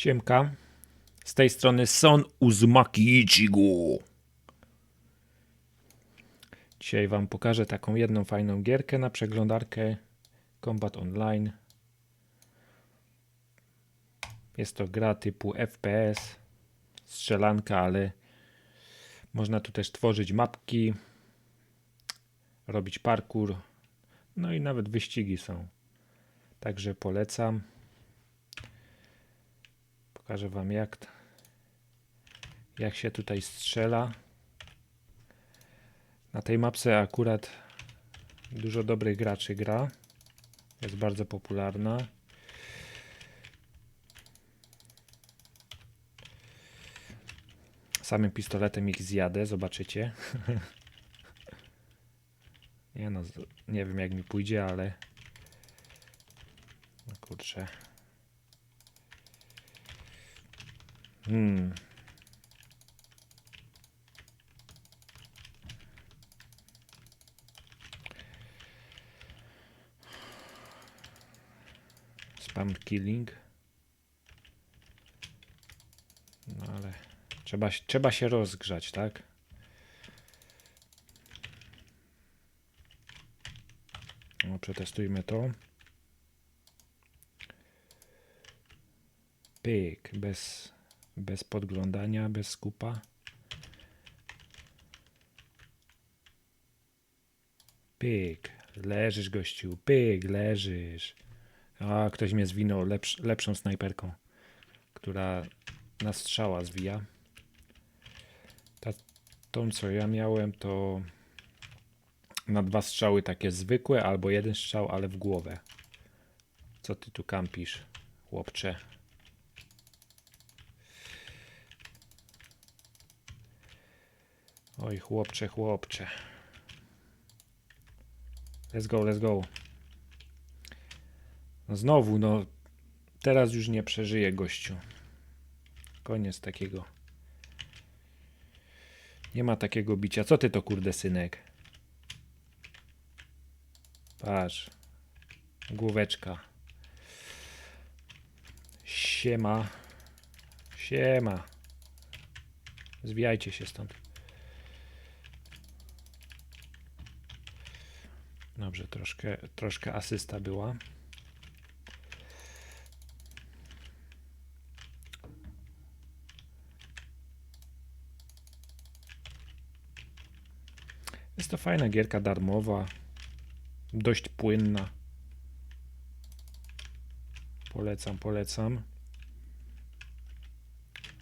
Siemka. Z tej strony Son Uzumaki Ichigo. Dzisiaj wam pokażę taką jedną fajną gierkę na przeglądarkę Combat Online. Jest to gra typu FPS, strzelanka, ale można tu też tworzyć mapki, robić parkour, no i nawet wyścigi są. Także polecam. Pokażę wam jak, jak się tutaj strzela. Na tej mapce akurat dużo dobrych graczy gra. Jest bardzo popularna. Samym pistoletem ich zjadę, zobaczycie. nie no, nie wiem jak mi pójdzie, ale... No kurczę. Hmm. Spam killing. No ale trzeba, trzeba się rozgrzać, tak? No, przetestujmy to. Pyk, bez, bez podglądania, bez skupa. Pyk, leżysz gościu, pyk, leżysz. A, ktoś mnie zwinął lepsz, lepszą snajperką, która na strzała zwija. Ta, tą, co ja miałem, to na dwa strzały takie zwykłe, albo jeden strzał, ale w głowę. Co ty tu kampisz, chłopcze? Oj, chłopcze, chłopcze. Let's go, let's go. No znowu, no. Teraz już nie przeżyje gościu. Koniec takiego. Nie ma takiego bicia. Co ty to kurde, synek? Patrz. Główeczka. Siema. Siema. Zwijajcie się stąd. Dobrze, troszkę, troszkę asysta była. Jest to fajna gierka darmowa, dość płynna. Polecam, polecam.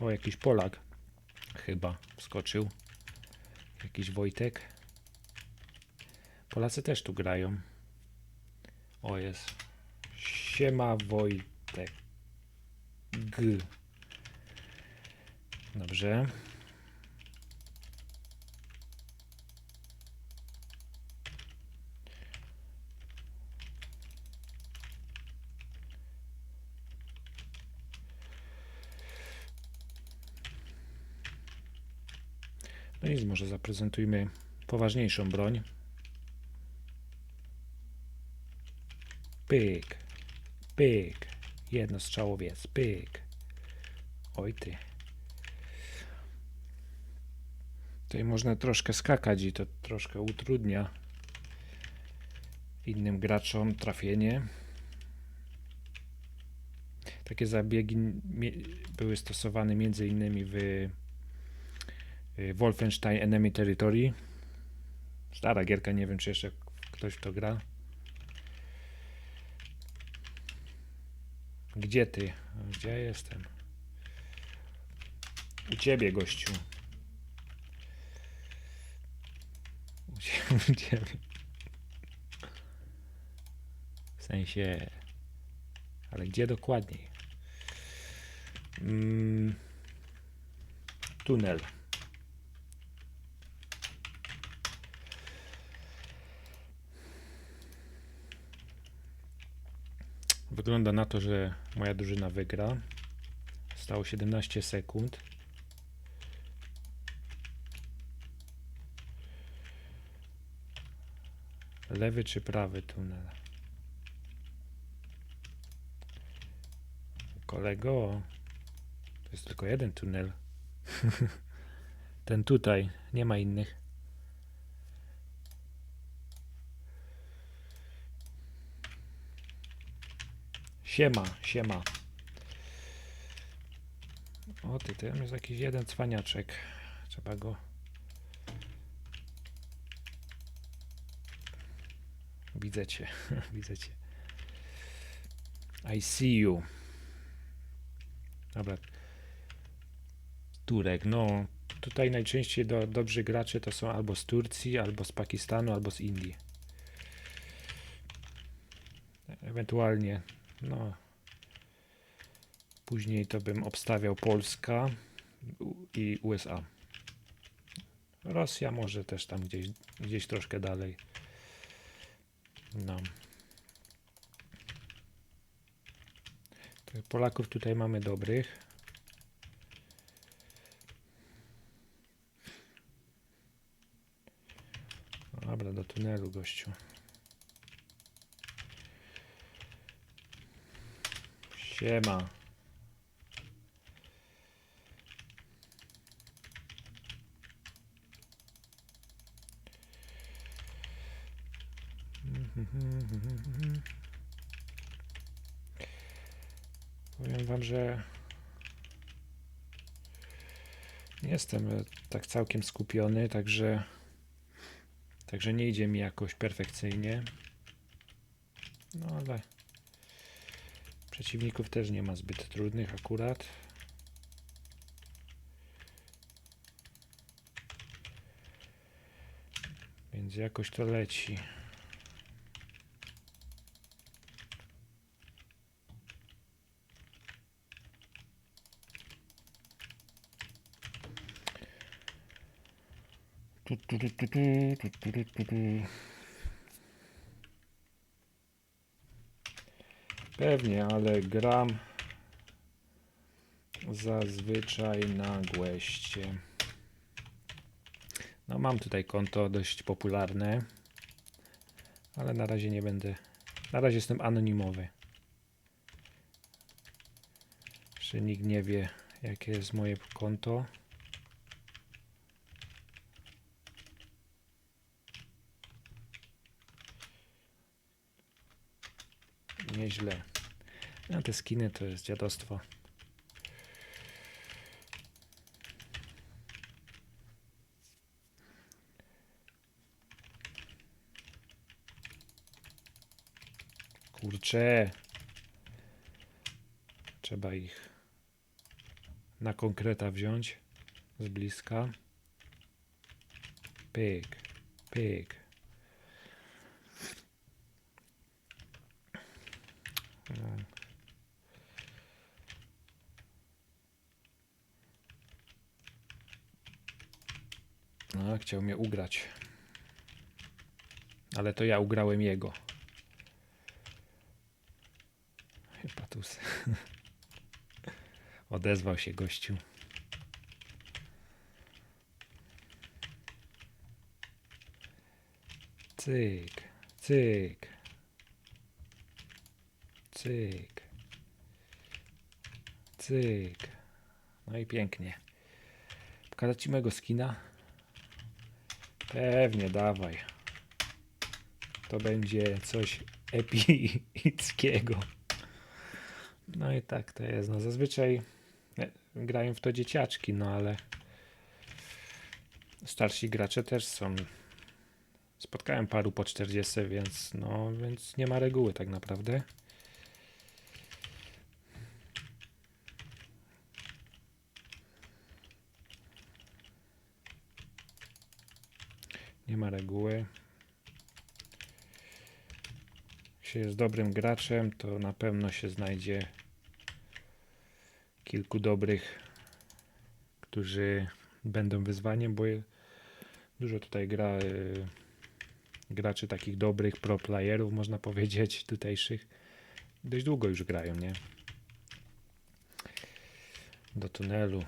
O, jakiś Polak chyba wskoczył. Jakiś Wojtek. Polacy też tu grają. O, jest. Siema Wojtek. G. Dobrze. No nic, może zaprezentujmy poważniejszą broń. Pyk, pyk, jedno strzałowiec, pyk. Oj ty. Tutaj można troszkę skakać i to troszkę utrudnia innym graczom trafienie. Takie zabiegi były stosowane między innymi w y, Wolfenstein Enemy Territory. Stara gierka, nie wiem czy jeszcze ktoś w to gra. Gdzie ty? Gdzie ja jestem? U ciebie, gościu. U ciebie. W sensie. Ale gdzie dokładniej? Mm, tunel. Wygląda na to, że moja drużyna wygra. Stało 17 sekund. Lewy czy prawy tunel? Kolego, To jest tylko jeden tunel. Ten tutaj, nie ma innych. Siema, siema. O ty, tam jest jakiś jeden cwaniaczek. Trzeba go... Widzę cię, widzę cię. I see you. Dobra. Turek, no. Tutaj najczęściej do, dobrzy gracze to są albo z Turcji, albo z Pakistanu, albo z Indii. Ewentualnie, no. Później to bym obstawiał Polska i USA. Rosja może też tam gdzieś, gdzieś troszkę dalej. No. Polaków tutaj mamy dobrych. Dobra, do tunelu, gościu. Siema. Powiem wam, że nie jestem e, tak całkiem skupiony, także także nie idzie mi jakoś perfekcyjnie. No ale przeciwników też nie ma zbyt trudnych akurat. Więc jakoś to leci. Tu, tu, tu, tu, tu, tu, tu, tu, tu, Pewnie, ale gram zazwyczaj na głęście. No mam tutaj konto dość popularne, ale na razie nie będę. Na razie jestem anonimowy. Jeszcze nikt nie wie, jakie jest moje konto. Nieźle. A te skiny to jest dziadostwo. Kurcze. Trzeba ich na konkreta wziąć z bliska. Pyk, pyk. No, chciał mnie ugrać. Ale to ja ugrałem jego. Chyba tu. s- Odezwał się gościu. Cyk, cyk. Cyk. Cyk. No i pięknie. Pokazać ci mojego skina? Pewnie, dawaj. To będzie coś epickiego. No i tak to jest. No zazwyczaj e, grają w to dzieciaczki, no ale starsi gracze też są. Spotkałem paru po 40, więc no, więc nie ma reguły tak naprawdę. Nie ma reguły. Jak się jest dobrym graczem, to na pewno się znajdzie kilku dobrych, którzy będą wyzwaniem, bo dużo tutaj gra y, graczy takich dobrych pro playerów, można powiedzieć, tutejszych. Dość długo już grają, nie? Do tunelu.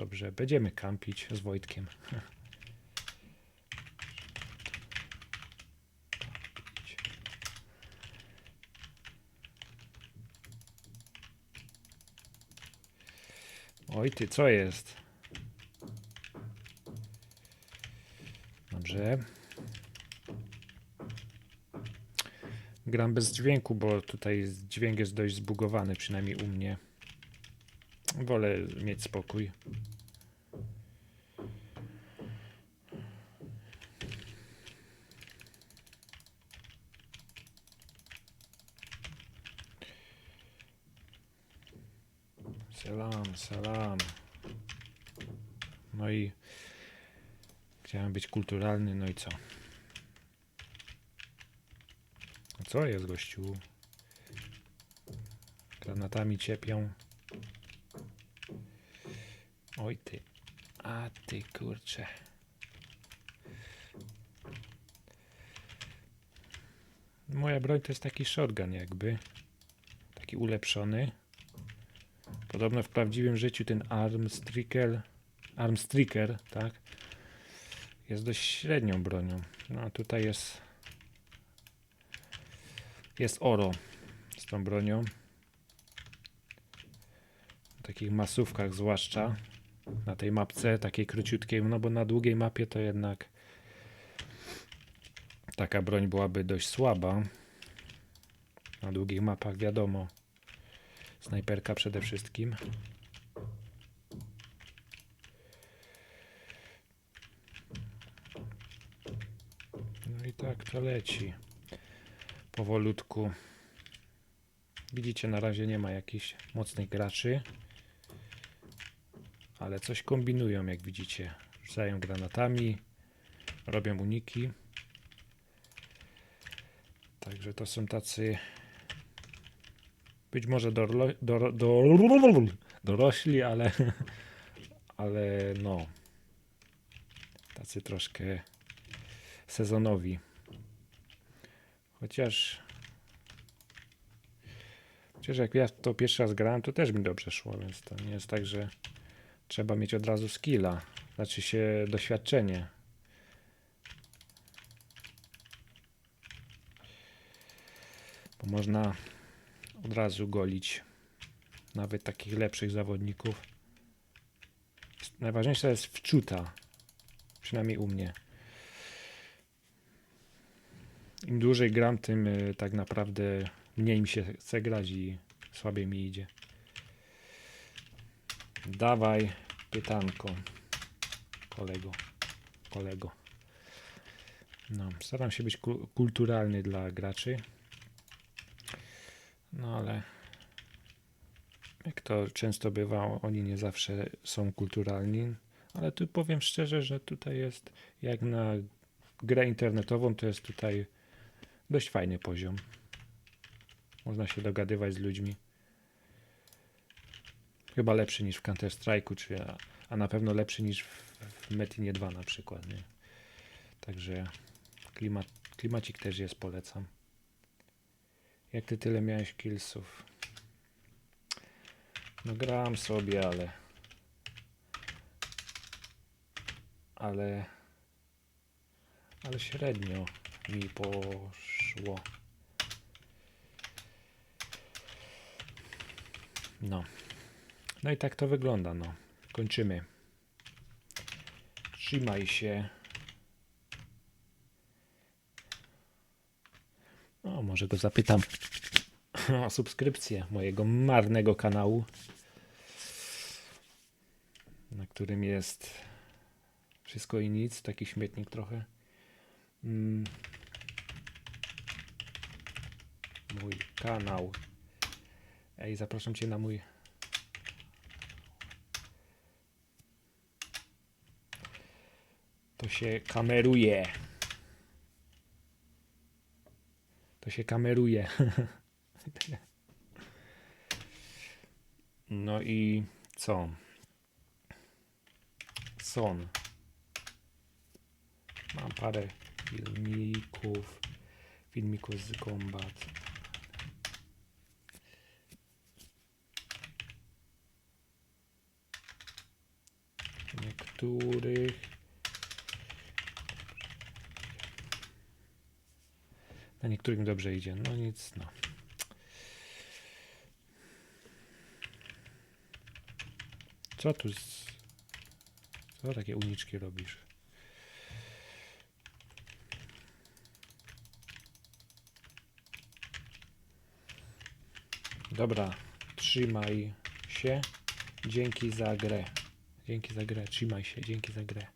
Dobrze, będziemy kampić z Wojtkiem. Oj ty, co jest? Dobrze. Gram bez dźwięku, bo tutaj dźwięk jest dość zbugowany, przynajmniej u mnie. Wolę mieć spokój. Salam. No i chciałem być kulturalny, no i co? A co jest, gościu? Granatami ciepią. Oj ty. A ty kurcze. Moja broń to jest taki shotgun jakby. Taki ulepszony. Podobno w prawdziwym życiu ten arm striker, arm striker, tak, jest dość średnią bronią. No a tutaj jest jest oro z tą bronią. W takich masówkach zwłaszcza na tej mapce, takiej króciutkiej, no bo na długiej mapie to jednak taka broń byłaby dość słaba. Na długich mapach wiadomo. Snajperka przede wszystkim. No i tak to leci. Powolutku. Widzicie, na razie nie ma jakichś mocnych graczy. Ale coś kombinują, jak widzicie. Rzucają granatami, robią uniki. Także to są tacy być może dorlo, dor, do, dorośli, ale, ale no, tacy troszkę sezonowi. Chociaż, chociaż jak ja to pierwszy raz grałem, to też mi dobrze szło, więc to nie jest tak, że trzeba mieć od razu skilla, znaczy się doświadczenie. Bo można od razu golić nawet takich lepszych zawodników. Najważniejsza jest wczuta, przynajmniej u mnie. Im dłużej gram, tym y, tak naprawdę mniej mi się chce grać i słabiej mi idzie. Dawaj pytanko, kolego, kolego. No, staram się być ku- kulturalny dla graczy. No ale jak to często bywa, oni nie zawsze są kulturalni. Ale tu powiem szczerze, że tutaj jest jak na grę internetową, to jest tutaj dość fajny poziom. Można się dogadywać z ludźmi. Chyba lepszy niż w Counter Strike'u, czy a, a na pewno lepszy niż w, w Metinie 2 na przykład. Nie? Także klimat, klimacik też jest, polecam. Jak ty tyle miałeś killsów? No gram sobie, ale... Ale... Ale średnio mi poszło. No. No i tak to wygląda, no. Kończymy. Trzymaj się. O, może go zapytam o subskrypcję mojego marnego kanału, na którym jest wszystko i nic, taki śmietnik trochę. Mm. Mój kanał. Ej, zapraszam Cię na mój. To się kameruje. To się kameruje. No i co? Son. Mam parę filmików. Filmików z Combat. Niektórych. Na niektórym dobrze idzie. No nic, no. Co tu z... Co takie uniczki robisz? Dobra, trzymaj się. Dzięki za grę. Dzięki za grę, trzymaj się, dzięki za grę.